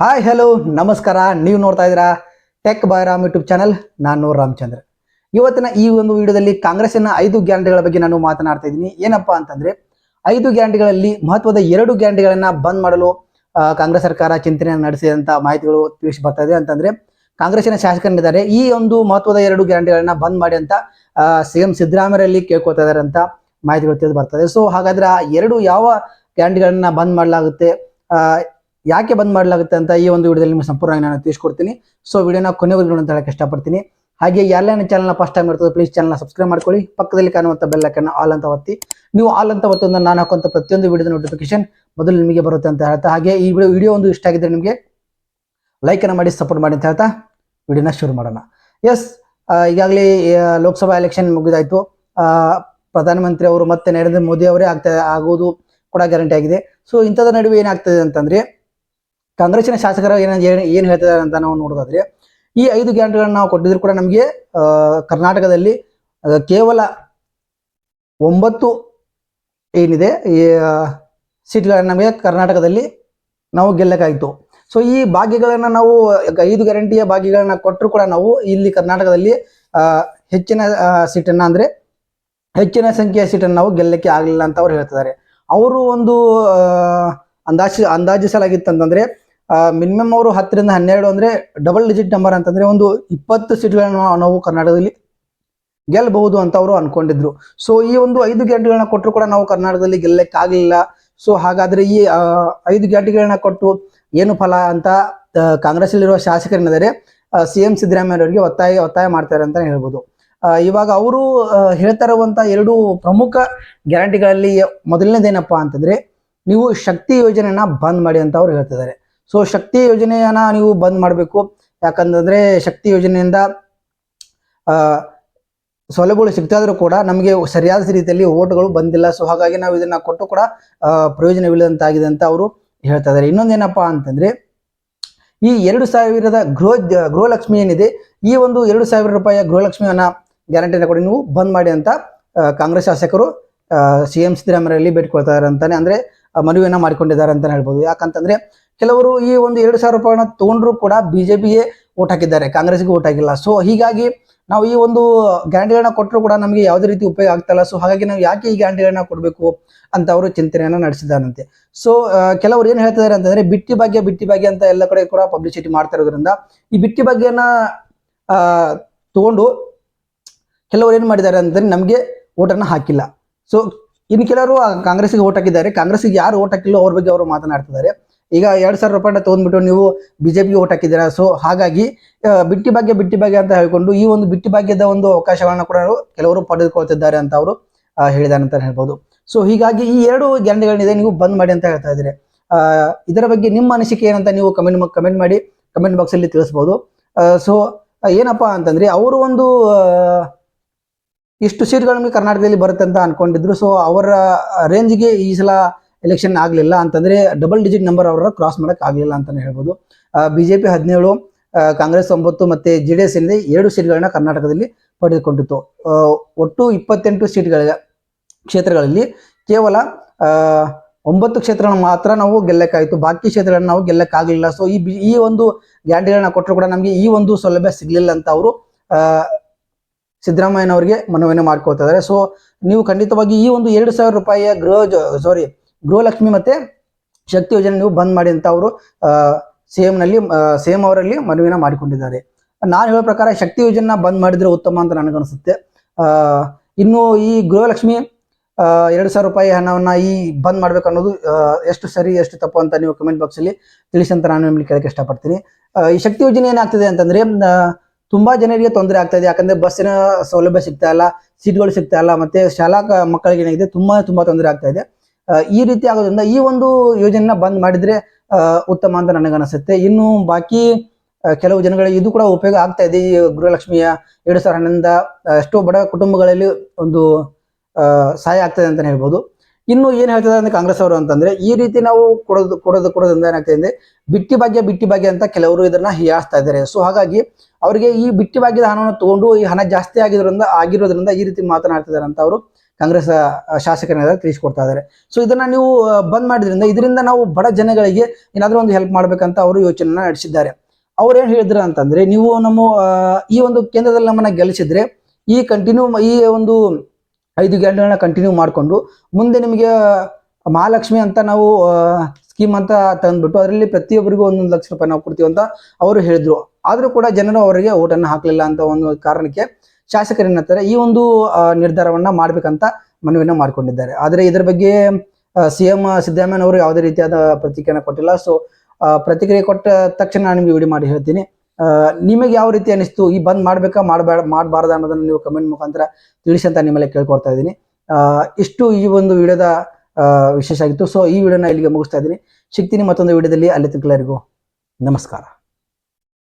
Hi hello ನಮಸ್ಕಾರ. ನೀವು ನೋಡ್ತಾ ಇದ್ದೀರಾ ಟೆಕ್ ಬಾಯ್ರಾಮ್ ಯೂಟ್ಯೂಬ್ ಚಾನಲ್ ನಾನು ರಾಮಚಂದ್ರ. ಇವತ್ತಿನ ಈ ಒಂದು ವಿಡಿಯೋದಲ್ಲಿ ಕಾಂಗ್ರೆಸ್ಸಿನ ಐದು ಗ್ಯಾರಂಟಿಗಳ ಬಗ್ಗೆ ನಾನು ಮಾತನಾಡ್ತಾ ಇದ್ದೀನಿ. ಏನಪ್ಪಾ ಅಂತಂದ್ರೆ, ಐದು ಗ್ಯಾರಂಟಿಗಳಲ್ಲಿ ಮಹತ್ವದ ಎರಡು ಗ್ಯಾರಂಟಿಗಳನ್ನ ಬಂದ್ ಮಾಡಲು ಕಾಂಗ್ರೆಸ್ ಸರ್ಕಾರ ಚಿಂತನೆ ನಡೆಸಿದಂತ ಮಾಹಿತಿಗಳು ತಿಳಿಸಿ ಬರ್ತಾ ಇದೆ. ಅಂತಂದ್ರೆ, ಕಾಂಗ್ರೆಸ್ಸಿನ ಶಾಸಕರಿದ್ದಾರೆ. ಈ ಒಂದು ಮಹತ್ವದ ಎರಡು ಗ್ಯಾರಂಟಿಗಳನ್ನ ಬಂದ್ ಮಾಡಿ ಅಂತ ಸಿಎಂ ಸಿದ್ದರಾಮಯ್ಯಲ್ಲಿ ಕೇಳ್ಕೊತಾ ಇದಾರೆ ಅಂತ ಮಾಹಿತಿಗಳು ತಿಳಿದು ಬರ್ತದೆ ಸೊ ಹಾಗಾದ್ರೆ ಆ ಎರಡು ಯಾವ ಗ್ಯಾರಂಟಿಗಳನ್ನ ಬಂದ್ ಮಾಡಲಾಗುತ್ತೆ? ಯಾಕೆ ಬಂದ್ ಮಾಡಲಾಗುತ್ತೆ ಅಂತ ಈ ಒಂದು ವಿಡಿಯೋದಲ್ಲಿ ನಿಮಗೆ ಸಂಪೂರ್ಣವಾಗಿ ನಾನು ತಿಳಿಸ್ಕೊಡ್ತೀನಿ. ಸೊ ವಿಡಿಯೋನ ಕೊನೆವರೆಗೂ ಅಂತ ಹೇಳಕ್ಕೆ ಇಷ್ಟಪಡ್ತೀನಿ ಹಾಗೆ ಯಾರೆಲ್ಲ ಚಾನಲ್ನ ಫಸ್ಟ್ ಟೈಮ್ ಇರ್ತದೆ ಪ್ಲೀಸ್ ಚಾನಲ್ನ ಸಬ್ಸ್ಕ್ರೈಬ್ ಮಾಡ್ಕೊಳ್ಳಿ. ಪಕ್ಕದಲ್ಲಿ ಕಾಣುವಂಥ ಬೆಲ್ ಐಕನ್ನ ಆಲ್ ಅಂತ ಒತ್ತಿ. ನೀವು ಆಲ್ ಅಂತ ಒತ್ತೊಂದು ನಾನು ಹಾಕುವಂಥ ಪ್ರತಿಯೊಂದು ವಿಡಿಯೋದ ನೋಟಿಫಿಕೇಶನ್ ಮೊದಲು ನಿಮಗೆ ಬರುತ್ತೆ ಅಂತ ಹೇಳ್ತಾ. ಹಾಗೆ ಈ ವಿಡಿಯೋ ವಿಡಿಯೋ ಒಂದು ಇಷ್ಟ ಆಗಿದ್ರೆ ನಿಮಗೆ ಲೈಕನ್ನು ಮಾಡಿ ಸಪೋರ್ಟ್ ಮಾಡಿ ಅಂತ ಹೇಳ್ತಾ ವಿಡಿಯೋನ ಶುರು ಮಾಡೋಣ. ಎಸ್ ಈಗಾಗಲೇ ಲೋಕಸಭಾ ಎಲೆಕ್ಷನ್ ಮುಗಿದಾಯಿತು. ಪ್ರಧಾನಮಂತ್ರಿ ಅವರು ಮತ್ತೆ ನರೇಂದ್ರ ಮೋದಿ ಅವರೇ ಆಗ್ತಾ, ಆಗುವುದು ಕೂಡ ಗ್ಯಾರಂಟಿ ಆಗಿದೆ. ಸೊ ಇಂಥದ್ರ ನಡುವೆ ಏನಾಗ್ತದೆ ಅಂತಂದ್ರೆ ಕಾಂಗ್ರೆಸ್ಸಿನ ಶಾಸಕರು ಏನ ಏನು ಹೇಳ್ತಿದ್ದಾರೆ ಅಂತ ನಾವು ನೋಡೋದಾದ್ರೆ, ಈ ಐದು ಗ್ಯಾರಂಟಿಗಳನ್ನು ನಾವು ಕೊಟ್ಟಿದ್ರು ಕೂಡ ನಮಗೆ ಕರ್ನಾಟಕದಲ್ಲಿ ಕೇವಲ ಒಂಬತ್ತು ಏನಿದೆ, ಈ ಸೀಟ್ಗಳನ್ನ ನಮಗೆ ಕರ್ನಾಟಕದಲ್ಲಿ ನಾವು ಗೆಲ್ಲಕ್ಕಾಯಿತು. ಸೊ ಈ ಭಾಗ್ಯಗಳನ್ನು ನಾವು, ಐದು ಗ್ಯಾರಂಟಿಯ ಭಾಗ್ಯಗಳನ್ನ ಕೊಟ್ಟರು ಕೂಡ ನಾವು ಇಲ್ಲಿ ಕರ್ನಾಟಕದಲ್ಲಿ ಹೆಚ್ಚಿನ ಸೀಟನ್ನು ಅಂದರೆ ಹೆಚ್ಚಿನ ಸಂಖ್ಯೆಯ ಸೀಟನ್ನು ನಾವು ಗೆಲ್ಲಕ್ಕೆ ಆಗಲಿಲ್ಲ ಅಂತ ಅವ್ರು ಹೇಳ್ತಿದ್ದಾರೆ. ಅವರು ಒಂದು ಅಂದಾಜು, ಅಂದಾಜಿಸಲಾಗಿತ್ತಂತಂದ್ರೆ ಮಿನಿಮಮ್ ಅವರು ಹತ್ತರಿಂದ ಹನ್ನೆರಡು ಅಂದ್ರೆ ಡಬಲ್ ಡಿಜಿಟ್ ನಂಬರ್ ಅಂತಂದ್ರೆ ಒಂದು ಇಪ್ಪತ್ತು ಸೀಟ್ಗಳನ್ನ ನಾವು ಕರ್ನಾಟಕದಲ್ಲಿ ಗೆಲ್ಲಬಹುದು ಅಂತ ಅವರು ಅನ್ಕೊಂಡಿದ್ರು. ಸೊ ಈ ಒಂದು ಐದು ಗ್ಯಾರಂಟಿಗಳನ್ನ ಕೊಟ್ಟರು ಕೂಡ ನಾವು ಕರ್ನಾಟಕದಲ್ಲಿ ಗೆಲ್ಲಕ್ಕಾಗಲಿಲ್ಲ. ಸೊ ಹಾಗಾದ್ರೆ ಈ ಐದು ಗ್ಯಾರಂಟಿಗಳನ್ನ ಕೊಟ್ಟು ಏನು ಫಲ ಅಂತ ಕಾಂಗ್ರೆಸ್ ಅಲ್ಲಿರುವ ಶಾಸಕರೇನಿದ್ದಾರೆ ಸಿ ಎಂ ಸಿದ್ದರಾಮಯ್ಯ ಅವರಿಗೆ ಒತ್ತಾಯ ಒತ್ತಾಯ ಮಾಡ್ತಾರೆ ಅಂತ ಹೇಳ್ಬೋದು. ಇವಾಗ ಅವರು ಹೇಳ್ತಾ ಇರುವಂತ ಎರಡು ಪ್ರಮುಖ ಗ್ಯಾರಂಟಿಗಳಲ್ಲಿ ಮೊದಲನೇದೇನಪ್ಪಾ ಅಂತಂದ್ರೆ, ನೀವು ಶಕ್ತಿ ಯೋಜನೆಯನ್ನ ಬಂದ್ ಮಾಡಿ ಅಂತ ಅವ್ರು ಹೇಳ್ತಿದ್ದಾರೆ. ಸೊ ಶಕ್ತಿ ಯೋಜನೆಯನ್ನ ನೀವು ಬಂದ್ ಮಾಡಬೇಕು. ಯಾಕಂತಂದ್ರೆ ಶಕ್ತಿ ಯೋಜನೆಯಿಂದ ಸೌಲಭ್ಯಗಳು ಸಿಗ್ತಾ ಇದ್ರೂ ಕೂಡ ನಮಗೆ ಸರಿಯಾದ ರೀತಿಯಲ್ಲಿ ಓಟ್ಗಳು ಬಂದಿಲ್ಲ. ಸೊ ಹಾಗಾಗಿ ನಾವು ಇದನ್ನ ಕೊಟ್ಟು ಕೂಡ ಪ್ರಯೋಜನವಿಲ್ಲದಂತಾಗಿದೆ ಅಂತ ಅವರು ಹೇಳ್ತಾ ಇದ್ದಾರೆ ಇನ್ನೊಂದೇನಪ್ಪ ಅಂತಂದ್ರೆ, ಈ ಎರಡು ಸಾವಿರದ ಗೃಹ, ಗೃಹಲಕ್ಷ್ಮಿ ಏನಿದೆ, ಈ ಒಂದು ಎರಡು ಸಾವಿರ ರೂಪಾಯಿಯ ಗೃಹಲಕ್ಷ್ಮಿಯನ್ನ ಗ್ಯಾರಂಟಿನ ಕೊಡಿ. ನೀವು ಬಂದ್ ಮಾಡಿ ಅಂತ ಕಾಂಗ್ರೆಸ್ ಶಾಸಕರು ಸಿ ಎಂ ಸಿದ್ದರಾಮಯ್ಯಲ್ಲಿ ಬೇಡ್ಕೊಳ್ತಾ ಇದ್ದಾರೆ ಅಂತಾನೆ. ಅಂದ್ರೆ ಮನವಿಯನ್ನ ಮಾಡಿಕೊಂಡಿದ್ದಾರೆ ಅಂತ ಹೇಳ್ಬೋದು. ಯಾಕಂತಂದ್ರೆ ಕೆಲವರು ಈ ಒಂದು ಎರಡು ಸಾವಿರ ರೂಪಾಯಿನ ತಗೊಂಡ್ರು ಕೂಡ ಬಿಜೆಪಿಗೆ ಓಟ್ ಹಾಕಿದ್ದಾರೆ ಕಾಂಗ್ರೆಸ್ಗೆ ಓಟ್ ಹಾಕಿಲ್ಲ. ಸೊ ಹೀಗಾಗಿ ನಾವು ಈ ಒಂದು ಗ್ಯಾರಂಟಿಗಳನ್ನ ಕೊಟ್ಟರು ಕೂಡ ನಮಗೆ ಯಾವುದೇ ರೀತಿ ಉಪಯೋಗ ಆಗ್ತಲ್ಲ ಸೊ ಹಾಗಾಗಿ ನಾವು ಯಾಕೆ ಈ ಗ್ಯಾರಂಟಿಗಳನ್ನ ಕೊಡಬೇಕು ಅಂತ ಅವರು ಚಿಂತನೆಯನ್ನ ನಡೆಸಿದಾರಂತೆ ಸೊ ಕೆಲವರು ಏನು ಹೇಳ್ತಿದ್ದಾರೆ ಅಂತಂದ್ರೆ ಬಿಟ್ಟಿ ಭಾಗ್ಯ ಬಿಟ್ಟಿ ಭಾಗ್ಯ ಅಂತ ಎಲ್ಲ ಕಡೆ ಕೂಡ ಪಬ್ಲಿಸಿಟಿ ಮಾಡ್ತಾ ಇರೋದ್ರಿಂದ ಈ ಬಿಟ್ಟಿ ಭಾಗ್ಯನ ತಗೊಂಡು ಕೆಲವರು ಏನು ಮಾಡಿದ್ದಾರೆ ಅಂತಂದ್ರೆ ನಮಗೆ ಓಟನ್ನು ಹಾಕಿಲ್ಲ. ಸೊ ಇನ್ನು ಕೆಲವರು ಕಾಂಗ್ರೆಸ್ಗೆ ಓಟ್ ಹಾಕಿದ್ದಾರೆ. ಕಾಂಗ್ರೆಸ್ಗೆ ಯಾರು ಓಟ್ ಹಾಕಿಲ್ಲ ಅವ್ರ ಬಗ್ಗೆ ಅವರು ಮಾತನಾಡ್ತಿದ್ದಾರೆ. ಈಗ ಎರಡು ಸಾವಿರ ರೂಪಾಯಿ ತಗೊಂಡ್ಬಿಟ್ಟು ನೀವು ಬಿಜೆಪಿಗೆ ಓಟ್ ಹಾಕಿದ್ದೀರಾ? ಸೊ ಹಾಗಾಗಿ ಬಿಟ್ಟಿ ಭಾಗ್ಯ ಬಿಟ್ಟಿ ಭಾಗ್ಯ ಅಂತ ಹೇಳಿಕೊಂಡು ಈ ಒಂದು ಬಿಟ್ಟಿ ಭಾಗ್ಯದ ಒಂದು ಅವಕಾಶಗಳನ್ನ ಕೂಡ ಕೆಲವರು ಪಡೆದುಕೊಳ್ತಿದ್ದಾರೆ ಅಂತ ಅವರು ಹೇಳಿದ್ದಾರೆ ಅಂತ ಹೇಳ್ಬೋದು. ಸೊ ಹೀಗಾಗಿ ಈ ಎರಡು ಗ್ಯಾರಂಟಿಗಳನ್ನಿದೆ ನೀವು ಬಂದ್ ಮಾಡಿ ಅಂತ ಹೇಳ್ತಾ ಇದ್ದೀರಿ. ಇದರ ಬಗ್ಗೆ ನಿಮ್ಮ ಅನಿಸಿಕೆ ಏನಂತ ನೀವು ಕಮೆಂಟ್ ಕಮೆಂಟ್ ಮಾಡಿ ಕಮೆಂಟ್ ಬಾಕ್ಸಲ್ಲಿ ತಿಳಿಸ್ಬೋದು. ಸೊ ಏನಪ್ಪಾ ಅಂತಂದ್ರೆ ಅವರು ಒಂದು ಇಷ್ಟು ಸೀಟ್ಗಳು ನಮಗೆ ಕರ್ನಾಟಕದಲ್ಲಿ ಬರುತ್ತೆ ಅಂತ ಅನ್ಕೊಂಡಿದ್ರು. ಸೊ ಅವರ ರೇಂಜ್ಗೆ ಈ ಸಲ ಎಲೆಕ್ಷನ್ ಆಗಲಿಲ್ಲ ಅಂತಂದ್ರೆ ಡಬಲ್ ಡಿಜಿಟ್ ನಂಬರ್ ಅವರ ಕ್ರಾಸ್ ಮಾಡಕ್ ಆಗಲಿಲ್ಲ ಅಂತಾನೆ ಹೇಳ್ಬೋದು. ಬಿಜೆಪಿ ಹದಿನೇಳು ಕಾಂಗ್ರೆಸ್ ಒಂಬತ್ತು ಮತ್ತೆ ಜೆ ಡಿ ಎಸ್ ಏನಿದೆ ಎರಡು ಸೀಟ್ಗಳನ್ನ ಕರ್ನಾಟಕದಲ್ಲಿ ಪಡೆದುಕೊಂಡಿತ್ತು. ಒಟ್ಟು ಇಪ್ಪತ್ತೆಂಟು ಸೀಟ್ಗಳ ಕ್ಷೇತ್ರಗಳಲ್ಲಿ ಕೇವಲ ಒಂಬತ್ತು ಕ್ಷೇತ್ರಗಳನ್ನ ಮಾತ್ರ ನಾವು ಗೆಲ್ಲಕ್ಕಾಯ್ತು. ಬಾಕಿ ಕ್ಷೇತ್ರಗಳನ್ನ ನಾವು ಗೆಲ್ಲಕ್ಕಾಗಲಿಲ್ಲ. ಸೊ ಈ ಈ ಒಂದು ಗ್ಯಾರಂಟಿಗಳನ್ನ ಕೊಟ್ಟರು ಕೂಡ ನಮಗೆ ಈ ಒಂದು ಸೌಲಭ್ಯ ಸಿಗ್ಲಿಲ್ಲ ಅಂತ ಅವರು ಸಿದ್ದರಾಮಯ್ಯನವರಿಗೆ ಮನವಿಯನ್ನು ಮಾಡ್ಕೊಳ್ತಾ ಇದ್ದಾರೆ. ಸೊ ನೀವು ಖಂಡಿತವಾಗಿ ಈ ಒಂದು ಎರಡು ಸಾವಿರ ರೂಪಾಯಿಯ ಗೃಹ ಸಾರಿ ಗೃಹಲಕ್ಷ್ಮಿ ಮತ್ತೆ ಶಕ್ತಿ ಯೋಜನೆ ನೀವು ಬಂದ್ ಮಾಡಿ ಅಂತ ಅವರು ಸಿ ನಲ್ಲಿ ಸೇಮ್ ಅವರಲ್ಲಿ ಮನವಿನ ಮಾಡಿಕೊಂಡಿದ್ದಾರೆ. ನಾನು ಹೇಳೋ ಪ್ರಕಾರ ಶಕ್ತಿ ಯೋಜನೆ ಬಂದ್ ಮಾಡಿದ್ರೆ ಉತ್ತಮ ಅಂತ ನನಗನ್ಸುತ್ತೆ. ಇನ್ನು ಈ ಗೃಹಲಕ್ಷ್ಮಿ ಎರಡು ಸಾವಿರ ರೂಪಾಯಿ ಹಣವನ್ನ ಈ ಬಂದ್ ಮಾಡ್ಬೇಕು ಅನ್ನೋದು ಎಷ್ಟು ಸರಿ, ಎಷ್ಟು ತಪ್ಪು ಅಂತ ನೀವು ಕಮೆಂಟ್ ಬಾಕ್ಸ್ ಅಲ್ಲಿ ತಿಳಿಸಿ ಅಂತ ನಾನು ನಿಮ್ಗೆ ಕೇಳಕ್ಕೆ ಇಷ್ಟಪಡ್ತೀನಿ. ಈ ಶಕ್ತಿ ಯೋಜನೆ ಏನಾಗ್ತಿದೆ ಅಂತಂದ್ರೆ ತುಂಬಾ ಜನರಿಗೆ ತೊಂದರೆ ಆಗ್ತಾ ಇದೆ. ಯಾಕಂದ್ರೆ ಬಸ್ಸಿನ ಸೌಲಭ್ಯ ಸಿಗ್ತಾ ಇಲ್ಲ ಸೀಟ್ಗಳು ಸಿಗ್ತಾ ಇಲ್ಲ, ಮತ್ತೆ ಶಾಲಾ ಮಕ್ಕಳಿಗೆ ಏನಾಗಿದೆ ತುಂಬಾ ತುಂಬಾ ತೊಂದರೆ ಆಗ್ತಾ ಇದೆ. ಈ ರೀತಿ ಆಗೋದ್ರಿಂದ ಈ ಒಂದು ಯೋಜನೆನ ಬಂದ್ ಮಾಡಿದ್ರೆ ಉತ್ತಮ ಅಂತ ನನಗನ್ಸುತ್ತೆ ಇನ್ನು ಬಾಕಿ ಕೆಲವು ಜನಗಳಿಗೆ ಇದು ಕೂಡ ಉಪಯೋಗ ಆಗ್ತಾ ಇದೆ. ಈ ಗೃಹಲಕ್ಷ್ಮಿಯ ಎರಡು ಸಾವಿರ ಹಣದಿಂದ ಎಷ್ಟೋ ಬಡ ಕುಟುಂಬಗಳಲ್ಲಿ ಒಂದು ಸಹಾಯ ಆಗ್ತದೆ ಅಂತಾನೆ ಹೇಳ್ಬೋದು. ಇನ್ನು ಏನು ಹೇಳ್ತಿದ್ದಾರೆ ಅಂದ್ರೆ ಕಾಂಗ್ರೆಸ್ ಅವರು ಅಂತಂದ್ರೆ, ಈ ರೀತಿ ನಾವು ಕೊಡೋದು ಕೊಡೋದು ಕೊಡೋದ್ರಿಂದ ಏನಾಗ್ತದೆ ಅಂದ್ರೆ, ಬಿಟ್ಟಿ ಭಾಗ್ಯ ಬಿಟ್ಟಿ ಭಾಗ್ಯ ಅಂತ ಕೆಲವರು ಇದನ್ನ ಹೀಯಾಸ್ತಾ ಇದ್ದಾರೆ. ಸೊ ಹಾಗಾಗಿ ಅವರಿಗೆ ಈ ಬಿಟ್ಟಿ ಭಾಗ್ಯದ ಹಣವನ್ನು ತಗೊಂಡು ಈ ಹಣ ಜಾಸ್ತಿ ಆಗಿರೋದ್ರಿಂದ ಆಗಿರೋದ್ರಿಂದ ಈ ರೀತಿ ಮಾತನಾಡ್ತಿದ್ದಾರೆ ಅಂತ ಅವರು ಕಾಂಗ್ರೆಸ್ ಶಾಸಕರ ತಿಳಿಸ್ಕೊಡ್ತಾ ಇದ್ದಾರೆ. ಸೊ ಇದನ್ನ ನೀವು ಬಂದ್ ಮಾಡಿದ್ರಿಂದ ಇದರಿಂದ ನಾವು ಬಡ ಜನಗಳಿಗೆ ಏನಾದ್ರೂ ಒಂದು ಹೆಲ್ಪ್ ಮಾಡ್ಬೇಕಂತ ಅವರು ಯೋಚನೆ ನಡೆಸಿದ್ದಾರೆ. ಅವ್ರು ಏನ್ ಹೇಳಿದ್ರು ಅಂತಂದ್ರೆ, ನೀವು ನಮ್ಮ ಈ ಒಂದು ಕೇಂದ್ರದಲ್ಲಿ ನಮ್ಮನ್ನ ಗೆಲ್ಲಿಸಿದ್ರೆ ಈ ಕಂಟಿನ್ಯೂ ಈ ಒಂದು ಐದು ಗ್ಯಾರಂಟಿಗಳನ್ನ ಕಂಟಿನ್ಯೂ ಮಾಡಿಕೊಂಡು, ಮುಂದೆ ನಿಮಗೆ ಮಹಾಲಕ್ಷ್ಮಿ ಅಂತ ನಾವು ಸ್ಕೀಮ್ ಅಂತ ತಂದ್ಬಿಟ್ಟು ಅದರಲ್ಲಿ ಪ್ರತಿಯೊಬ್ಬರಿಗೂ ಒಂದೊಂದು ಲಕ್ಷ ರೂಪಾಯಿ ನಾವು ಕೊಡ್ತೀವಿ ಅಂತ ಅವರು ಹೇಳಿದ್ರು. ಆದರೂ ಕೂಡ ಜನರು ಅವರಿಗೆ ಓಟನ್ನು ಹಾಕಲಿಲ್ಲ ಅಂತ ಒಂದು ಕಾರಣಕ್ಕೆ ಶಾಸಕರು ಏನಂತಾರೆ ಈ ಒಂದು ನಿರ್ಧಾರವನ್ನು ಮಾಡಬೇಕಂತ ಮನವಿಯನ್ನು ಮಾಡಿಕೊಂಡಿದ್ದಾರೆ. ಆದರೆ ಇದರ ಬಗ್ಗೆ ಸಿ ಎಂ ಸಿದ್ದರಾಮಯ್ಯನವರು ಯಾವುದೇ ರೀತಿಯಾದ ಪ್ರತಿಕ್ರಿಯೆ ಕೊಟ್ಟಿಲ್ಲ. ಸೊ ಪ್ರತಿಕ್ರಿಯೆ ಕೊಟ್ಟ ತಕ್ಷಣ ನಾನು ನಿಮಗೆ ವಿಡಿಯೋ ಮಾಡಿ ಹೇಳ್ತೀನಿ. ನಿಮಗೆ ಯಾವ ರೀತಿ ಅನಿಸ್ತು? ಈ ಬಂದ್ ಮಾಡ್ಬೇಕಾ ಮಾಡಬೇಡ ಮಾಡಬಾರ್ದ ಅನ್ನೋದನ್ನ ನೀವು ಕಮೆಂಟ್ ಮುಖಾಂತರ ತಿಳಿಸಿ ಅಂತ ನಿಮ್ಮಲ್ಲಿ ಕೇಳ್ಕೊಡ್ತಾ ಇದ್ದೀನಿ. ಇಷ್ಟು ಈ ಒಂದು ವಿಡಿಯೋದ ವಿಶೇಷ ಆಗಿತ್ತು. ಸೊ ಈ ವಿಡಿಯೋನ ಇಲ್ಲಿಗೆ ಮುಗಿಸ್ತಾ ಇದ್ದೀನಿ. ಸಿಗ್ತೀನಿ ಮತ್ತೊಂದು ವಿಡಿಯೋದಲ್ಲಿ. ಅಲ್ಲಿ ಎಲ್ಲರಿಗೂ ನಮಸ್ಕಾರ.